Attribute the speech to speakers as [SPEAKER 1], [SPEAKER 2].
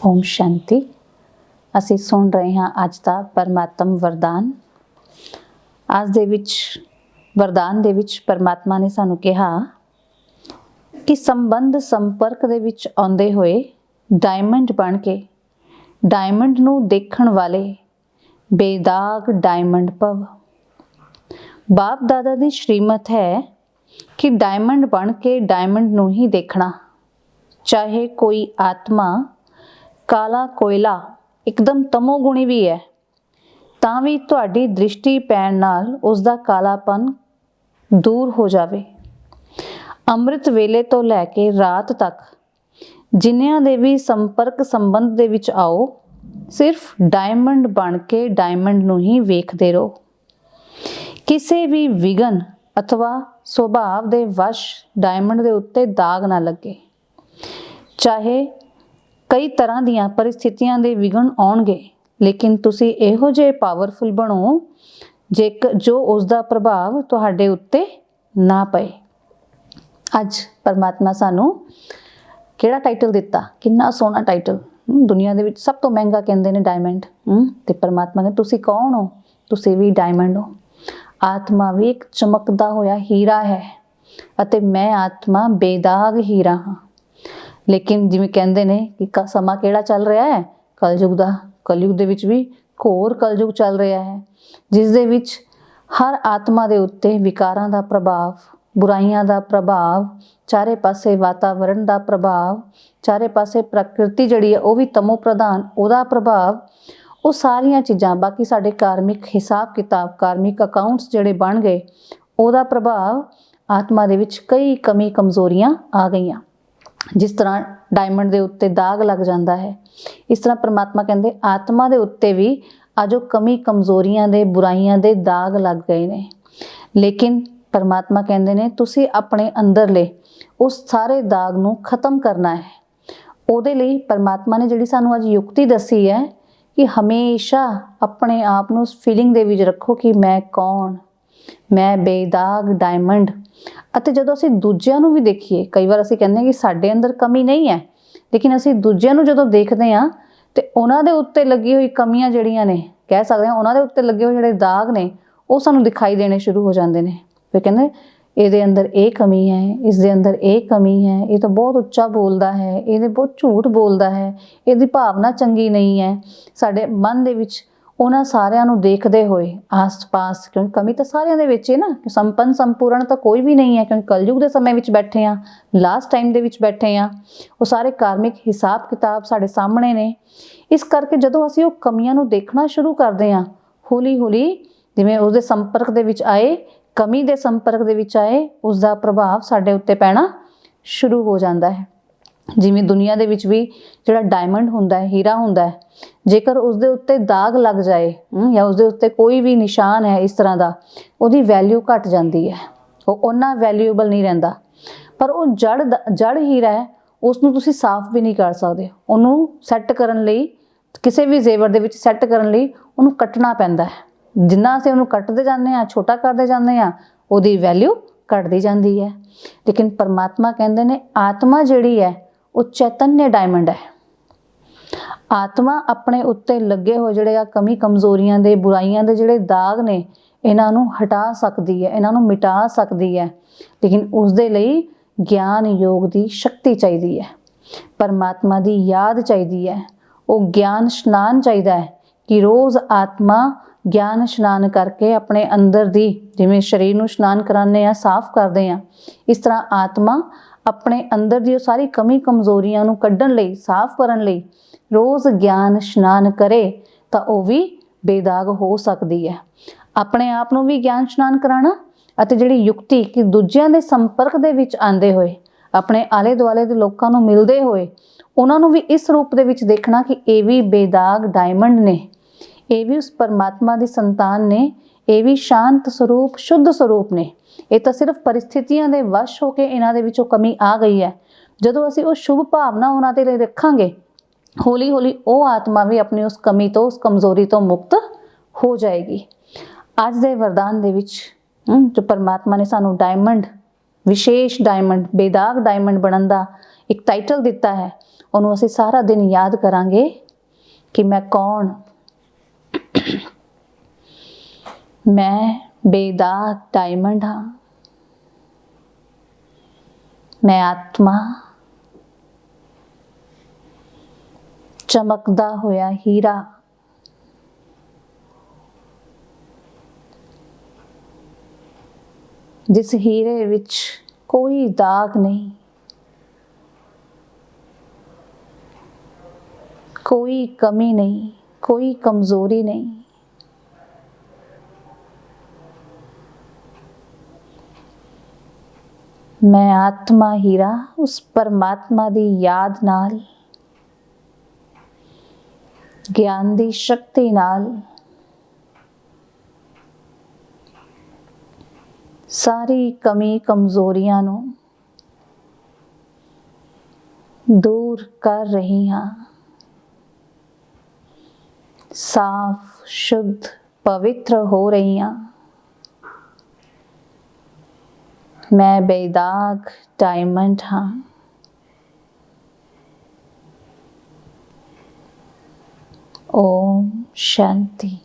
[SPEAKER 1] ਓਮ ਸ਼ਾਂਤੀ। ਅਸੀਂ ਸੁਣ ਰਹੇ ਹਾਂ ਅੱਜ ਦਾ ਪਰਮਾਤਮ ਵਰਦਾਨ। ਅੱਜ ਦੇ ਵਿੱਚ, ਵਰਦਾਨ ਦੇ ਵਿੱਚ ਪਰਮਾਤਮਾ ਨੇ ਸਾਨੂੰ ਕਿਹਾ ਕਿ ਸੰਬੰਧ ਸੰਪਰਕ ਦੇ ਵਿੱਚ ਆਉਂਦੇ ਹੋਏ ਡਾਇਮੰਡ ਬਣ ਕੇ ਡਾਇਮੰਡ ਨੂੰ ਦੇਖਣ ਵਾਲੇ ਬੇਦਾਗ ਡਾਇਮੰਡ ਭਵ। ਬਾਪ ਦਾਦਾ ਦੀ ਸ਼੍ਰੀਮਤ ਹੈ ਕਿ ਡਾਇਮੰਡ ਬਣ ਕੇ ਡਾਇਮੰਡ ਨੂੰ ਹੀ ਦੇਖਣਾ, ਚਾਹੇ ਕੋਈ ਆਤਮਾ ਕਾਲਾ ਕੋਇਲਾ ਇੱਕਦਮ ਤਮੋਗੁਣੀ ਵੀ ਹੈ। ਤਾਂ ਵੀ ਤੁਹਾਡੀ ਦ੍ਰਿਸ਼ਟੀ ਪੈਣ ਨਾਲ ਉਸ ਦਾ ਕਾਲਾਪਨ ਦੂਰ ਹੋ ਜਾਵੇ। ਅੰਮ੍ਰਿਤ ਵੇਲੇ ਤੋਂ ਲੈ ਕੇ ਰਾਤ ਤੱਕ ਜਿਨ੍ਹਾਂ ਦੇ ਵੀ ਸੰਪਰਕ ਸੰਬੰਧ ਦੇ ਵਿੱਚ ਆਓ, ਸਿਰਫ ਡਾਇਮੰਡ ਬਣ ਕੇ ਡਾਇਮੰਡ ਨੂੰ ਹੀ ਵੇਖਦੇ ਰਹੋ। ਕਿਸੇ ਵੀ ਵਿਗਨ ਅਥਵਾ ਸੁਭਾਵ ਦੇ ਵਸ਼ ਡਾਇਮੰਡ ਦੇ ਉੱਤੇ ਦਾਗ ਨਾ ਲੱਗੇ। ਚਾਹੇ ਕਈ ਤਰ੍ਹਾਂ ਦੀਆਂ ਪਰਿਸਥਿਤੀਆਂ ਦੇ ਵਿਗਣ ਆਉਣਗੇ ਲੇਕਿਨ ਤੁਸੀਂ ਇਹੋ ਜਿਹੇ ਪਾਵਰਫੁਲ ਬਣੋ ਜੇ ਜੋ ਉਸ ਦਾ ਪ੍ਰਭਾਵ ਤੁਹਾਡੇ ਉੱਤੇ ਨਾ ਪਏ। ਅੱਜ ਪਰਮਾਤਮਾ ਸਾਨੂੰ ਕਿਹੜਾ ਟਾਈਟਲ ਦਿੱਤਾ? ਕਿੰਨਾ ਸੋਹਣਾ ਟਾਈਟਲ ਹਮ, ਦੁਨੀਆ ਦੇ ਵਿੱਚ ਸਭ ਤੋਂ ਮਹਿੰਗਾ ਕਹਿੰਦੇ ਨੇ ਡਾਇਮੰਡ ਹਮ, ਤੇ ਪਰਮਾਤਮਾ ਕਹਿੰਦੇ ਤੁਸੀਂ ਕੌਣ ਹੋ? ਤੁਸੀਂ ਵੀ ਡਾਇਮੰਡ ਹੋ। ਆਤਮਾ ਵੀ ਇੱਕ ਚਮਕਦਾ ਹੋਇਆ ਹੀਰਾ ਹੈ ਅਤੇ ਮੈਂ ਆਤਮਾ ਬੇਦਾਗ ਹੀਰਾ ਹਾਂ। ਲੇਕਿਨ ਜਿਵੇਂ ਕਹਿੰਦੇ ਨੇ ਕਿ ਕ- ਸਮਾਂ ਕਿਹੜਾ ਚੱਲ ਰਿਹਾ ਹੈ? ਕਲਯੁਗ ਦਾ, ਕਲਯੁਗ ਦੇ ਵਿੱਚ ਵੀ ਘੋਰ ਕਲਯੁਗ ਚੱਲ ਰਿਹਾ ਹੈ, ਜਿਸ ਦੇ ਵਿੱਚ ਹਰ ਆਤਮਾ ਦੇ ਉੱਤੇ ਵਿਕਾਰਾਂ ਦਾ ਪ੍ਰਭਾਵ, ਬੁਰਾਈਆਂ ਦਾ ਪ੍ਰਭਾਵ, ਚਾਰੇ ਪਾਸੇ ਵਾਤਾਵਰਣ ਦਾ ਪ੍ਰਭਾਵ, ਚਾਰੇ ਪਾਸੇ ਪ੍ਰਕਿਰਤੀ ਜਿਹੜੀ ਹੈ ਉਹ ਵੀ ਤਮੋ ਪ੍ਰਧਾਨ, ਉਹਦਾ ਪ੍ਰਭਾਵ, ਉਹ ਸਾਰੀਆਂ ਚੀਜ਼ਾਂ, ਬਾਕੀ ਸਾਡੇ ਕਾਰਮਿਕ ਹਿਸਾਬ ਕਿਤਾਬ, ਕਾਰਮਿਕ ਅਕਾਊਂਟਸ ਜਿਹੜੇ ਬਣ ਗਏ, ਉਹਦਾ ਪ੍ਰਭਾਵ ਆਤਮਾ ਦੇ ਵਿੱਚ ਕਈ ਕਮੀ, ਕਮਜ਼ੋਰੀਆਂ ਆ ਗਈਆਂ। ਜਿਸ ਤਰ੍ਹਾਂ ਡਾਇਮੰਡ ਦੇ ਉੱਤੇ ਦਾਗ ਲੱਗ ਜਾਂਦਾ ਹੈ, ਇਸ ਤਰ੍ਹਾਂ ਪ੍ਰਮਾਤਮਾ ਕਹਿੰਦੇ ਆਤਮਾ ਦੇ ਉੱਤੇ ਵੀ ਅਜੋ ਕਮੀ ਕਮਜ਼ੋਰੀਆਂ ਦੇ, ਬੁਰਾਈਆਂ ਦੇ ਦਾਗ ਲੱਗ ਗਏ ਨੇ। ਲੇਕਿਨ ਪਰਮਾਤਮਾ ਕਹਿੰਦੇ ਨੇ, ਤੁਸੀਂ ਆਪਣੇ ਅੰਦਰਲੇ ਉਸ ਸਾਰੇ ਦਾਗ ਨੂੰ ਖਤਮ ਕਰਨਾ ਹੈ। ਉਹਦੇ ਲਈ ਪਰਮਾਤਮਾ ਨੇ ਜਿਹੜੀ ਸਾਨੂੰ ਅੱਜ ਯੁਕਤੀ ਦੱਸੀ ਹੈ ਕਿ ਹਮੇਸ਼ਾ ਆਪਣੇ ਆਪ ਨੂੰ ਉਸ ਫੀਲਿੰਗ ਦੇ ਵਿੱਚ ਰੱਖੋ ਕਿ ਮੈਂ ਕੌਣ? ਮੈਂ ਬੇਦਾਗ ਡਾਇਮੰਡ ਅਤੇ ਜਦੋਂ ਅਸੀਂ ਦੂਜਿਆਂ ਨੂੰ ਵੀ ਦੇਖੀਏ, ਕਈ ਵਾਰ ਅਸੀਂ ਕਹਿੰਦੇ ਕਿ ਸਾਡੇ ਅੰਦਰ ਕਮੀ ਨਹੀਂ ਹੈ, ਲੇਕਿਨ ਅਸੀਂ ਦੂਜਿਆਂ ਨੂੰ ਜਦੋਂ ਦੇਖਦੇ ਹਾਂ ਤੇ ਉਹਨਾਂ ਦੇ ਉੱਤੇ ਲੱਗੀ ਹੋਈ ਕਮੀਆਂ ਜਿਹੜੀਆਂ ਨੇ, ਕਹਿ ਸਕਦੇ ਹਾਂ ਉਹਨਾਂ ਦੇ ਉੱਤੇ ਲੱਗੇ ਹੋਏ ਜਿਹੜੇ ਦਾਗ ਨੇ, ਉਹ ਸਾਨੂੰ ਦਿਖਾਈ ਦੇਣੇ ਸ਼ੁਰੂ ਹੋ ਜਾਂਦੇ ਨੇ। ਫਿਰ ਕਹਿੰਦੇ, ਇਹਦੇ ਅੰਦਰ ਇਹ ਕਮੀ ਹੈ ਇਸ ਦੇ ਅੰਦਰ ਇਹ ਕਮੀ ਹੈ, ਇਹ ਤਾਂ ਬਹੁਤ ਉੱਚਾ ਬੋਲਦਾ ਹੈ, ਇਹਦੇ ਬਹੁਤ ਝੂਠ ਬੋਲਦਾ ਹੈ, ਇਹਦੀ ਭਾਵਨਾ ਚੰਗੀ ਨਹੀਂ ਹੈ, ਸਾਡੇ ਮਨ ਦੇ ਵਿੱਚ ਉਹਨਾਂ ਸਾਰਿਆਂ ਨੂੰ ਦੇਖਦੇ ਹੋਏ ਆਸ-ਪਾਸ, ਕਿਉਂਕਿ ਕਮੀ ਤਾਂ ਸਾਰਿਆਂ ਦੇ ਵਿੱਚ ਹੈ ਨਾ, ਕਿ ਸੰਪੰਨ ਸੰਪੂਰਨ ਤਾਂ ਕੋਈ ਵੀ ਨਹੀਂ ਹੈ, ਕਿਉਂਕਿ ਕਲਯੁਗ ਦੇ ਸਮੇਂ ਵਿੱਚ ਬੈਠੇ ਆ ਲਾਸਟ ਟਾਈਮ ਦੇ ਵਿੱਚ ਬੈਠੇ ਆ ਉਹ ਸਾਰੇ ਕਾਰਮਿਕ ਹਿਸਾਬ ਕਿਤਾਬ ਸਾਡੇ ਸਾਹਮਣੇ ਨੇ। ਇਸ ਕਰਕੇ ਜਦੋਂ ਅਸੀਂ ਉਹ ਕਮੀਆਂ ਨੂੰ ਦੇਖਣਾ ਸ਼ੁਰੂ ਕਰਦੇ ਆ ਹੌਲੀ-ਹੌਲੀ ਜਿਵੇਂ ਉਹਦੇ ਸੰਪਰਕ ਦੇ ਵਿੱਚ ਆਏ, ਕਮੀ ਦੇ ਸੰਪਰਕ ਦੇ ਵਿੱਚ ਆਏ ਉਸ ਦਾ ਪ੍ਰਭਾਵ ਸਾਡੇ ਉੱਤੇ ਪੈਣਾ ਸ਼ੁਰੂ ਹੋ ਜਾਂਦਾ ਹੈ। ਜਿਵੇਂ ਦੁਨੀਆ ਦੇ ਵਿੱਚ ਵੀ ਜਿਹੜਾ ਡਾਇਮੰਡ ਹੁੰਦਾ ਹੈ, ਹੀਰਾ ਹੁੰਦਾ ਹੈ, ਜੇਕਰ ਉਸ ਦੇ ਉੱਤੇ ਦਾਗ ਲੱਗ ਜਾਏ ਜਾਂ ਉਸ ਦੇ ਉੱਤੇ ਕੋਈ ਵੀ ਨਿਸ਼ਾਨ ਹੈ ਇਸ ਤਰ੍ਹਾਂ ਦਾ, ਉਹਦੀ ਵੈਲਿਊ ਘਟ ਜਾਂਦੀ ਹੈ। ਉਹ ਉਹਨਾਂ ਵੈਲਿਊਏਬਲ ਨਹੀਂ ਰਹਿੰਦਾ। ਪਰ ਉਹ ਜੜ ਜੜ ਹੀਰਾ ਹੈ ਉਸ ਨੂੰ ਤੁਸੀਂ ਸਾਫ਼ ਵੀ ਨਹੀਂ ਕਰ ਸਕਦੇ। ਉਹਨੂੰ ਸੈੱਟ ਕਰਨ ਲਈ, ਕਿਸੇ ਵੀ ਜ਼ੇਵਰ ਦੇ ਵਿੱਚ ਸੈੱਟ ਕਰਨ ਲਈ ਉਹਨੂੰ ਕੱਟਣਾ ਪੈਂਦਾ ਹੈ। ਜਿੰਨਾ ਅਸੀਂ ਉਹਨੂੰ ਕੱਟਦੇ ਜਾਂਦੇ ਆ ਛੋਟਾ ਕਰਦੇ ਜਾਂਦੇ ਆ ਉਹਦੀ ਵੈਲਿਊ ਘਟਦੀ ਜਾਂਦੀ ਹੈ। ਲੇਕਿਨ ਪਰਮਾਤਮਾ ਕਹਿੰਦੇ ਨੇ, ਆਤਮਾ ਜਿਹੜੀ ਹੈ ਉਹ ਚੈਤਨਯ ਡਾਇਮੰਡ ਹੈ। ਆਤਮਾ ਆਪਣੇ ਉੱਤੇ ਲੱਗੇ ਹੋਏ ਜਿਹੜੇ ਆ ਕਮੀ ਕਮਜ਼ੋਰੀਆਂ ਦੇ, ਬੁਰਾਈਆਂ ਦੇ ਜਿਹੜੇ ਦਾਗ ਨੇ, ਇਹਨਾਂ ਨੂੰ ਹਟਾ ਸਕਦੀ ਹੈ, ਇਹਨਾਂ ਨੂੰ ਮਿਟਾ ਸਕਦੀ ਹੈ। ਲੇਕਿਨ ਉਸ ਦੇ ਲਈ ਗਿਆਨ ਯੋਗ ਦੀ ਸ਼ਕਤੀ ਚਾਹੀਦੀ ਹੈ। ਪਰਮਾਤਮਾ ਦੀ ਯਾਦ ਚਾਹੀਦੀ ਹੈ। ਉਹ ਗਿਆਨ ਇਸ਼ਨਾਨ ਚਾਹੀਦਾ ਹੈ ਕਿ ਰੋਜ਼ ਆਤਮਾ ਗਿਆਨ ਇਸ਼ਨਾਨ ਕਰਕੇ ਆਪਣੇ ਅੰਦਰ ਦੀ, ਜਿਵੇਂ ਸਰੀਰ ਨੂੰ ਇਸ਼ਨਾਨ ਕਰਾਉਂਦੇ ਆ ਸਾਫ਼ ਕਰਦੇ ਆ ਇਸ ਤਰ੍ਹਾਂ ਆਤਮਾ ਆਪਣੇ ਅੰਦਰ ਦੀ ਉਹ ਸਾਰੀ ਕਮੀ ਕਮਜ਼ੋਰੀਆਂ ਨੂੰ ਕੱਢਣ ਲਈ, ਸਾਫ਼ ਕਰਨ ਲਈ ਰੋਜ਼ ਗਿਆਨ ਇਸ਼ਨਾਨ ਕਰੇ, ਤਾਂ ਉਹ ਵੀ ਬੇਦਾਗ ਹੋ ਸਕਦੀ ਹੈ। ਆਪਣੇ ਆਪ ਨੂੰ ਵੀ ਗਿਆਨ ਇਸ਼ਨਾਨ ਕਰਾਣਾ ਅਤੇ ਜਿਹੜੀ ਯੁਕਤੀ ਕਿ ਦੂਜਿਆਂ ਦੇ ਸੰਪਰਕ ਦੇ ਵਿੱਚ ਆਂਦੇ ਹੋਏ, ਆਪਣੇ ਆਲੇ ਦੁਆਲੇ ਦੇ ਲੋਕਾਂ ਨੂੰ ਮਿਲਦੇ ਹੋਏ, ਉਹਨਾਂ ਨੂੰ ਵੀ ਇਸ ਰੂਪ ਦੇ ਵਿੱਚ ਦੇਖਣਾ ਕਿ ਇਹ ਵੀ ਬੇਦਾਗ ਡਾਇਮੰਡ ਨੇ। ਇਹ ਵੀ ਉਸ ਪਰਮਾਤਮਾ ਦੀ ਸੰਤਾਨ ਨੇ ਇਹ ਵੀ ਸ਼ਾਂਤ ਸਰੂਪ, ਸ਼ੁੱਧ ਸਰੂਪ ਨੇ। ਇਹ ਤਾਂ ਸਿਰਫ ਪਰਿਸਥਿਤੀਆਂ ਦੇ ਵਸ਼ ਹੋ ਕੇ ਇਹਨਾਂ ਦੇ ਵਿੱਚੋਂ ਕਮੀ ਆ ਗਈ ਹੈ। ਜਦੋਂ ਅਸੀਂ ਉਹ ਸ਼ੁਭ ਭਾਵਨਾ ਉਹਨਾਂ ਦੇ ਲਈ ਰੱਖਾਂਗੇ ਹੌਲੀ ਹੌਲੀ ਉਹ ਆਤਮਾ ਵੀ ਆਪਣੀ ਉਸ ਕਮੀ ਤੋਂ, ਉਸ ਕਮਜ਼ੋਰੀ ਤੋਂ ਮੁਕਤ ਹੋ ਜਾਏਗੀ। ਅੱਜ ਦੇ ਵਰਦਾਨ ਦੇ ਵਿੱਚ ਜੋ ਪਰਮਾਤਮਾ ਨੇ ਸਾਨੂੰ ਡਾਇਮੰਡ ਵਿਸ਼ੇਸ਼ ਡਾਇਮੰਡ ਬੇਦਾਗ ਡਾਇਮੰਡ ਬਣਨ ਦਾ ਇੱਕ ਟਾਈਟਲ ਦਿੱਤਾ ਹੈ, ਉਹਨੂੰ ਅਸੀਂ ਸਾਰਾ ਦਿਨ ਯਾਦ ਕਰਾਂਗੇ ਕਿ ਮੈਂ ਕੌਣ? ਮੈਂ ਬੇਦਾਗ ਡਾਇਮੰਡ ਹਾਂ। ਮੈਂ ਆਤਮਾ ਚਮਕਦਾ ਹੋਇਆ ਹੀਰਾ। ਜਿਸ ਹੀਰੇ ਵਿੱਚ ਕੋਈ ਦਾਗ ਨਹੀਂ। ਕੋਈ ਕਮੀ ਨਹੀਂ, ਕੋਈ ਕਮਜ਼ੋਰੀ ਨਹੀਂ। ਮੈਂ ਆਤਮਾ ਹੀਰਾ ਉਸ ਪਰਮਾਤਮਾ ਦੀ ਯਾਦ ਨਾਲ। ਗਿਆਨ ਦੀ ਸ਼ਕਤੀ ਨਾਲ। ਸਾਰੀ ਕਮੀ ਕਮਜ਼ੋਰੀਆਂ ਨੂੰ ਦੂਰ ਕਰ ਰਹੀ ਹਾਂ। ਸਾਫ਼, ਸ਼ੁੱਧ, ਪਵਿੱਤਰ ਹੋ ਰਹੀ ਹਾਂ। ਮੈਂ ਬੇਦਾਗ ਡਾਇਮੰਡ ਹਾਂ। ਓਮ ਸ਼ਾਂਤੀ।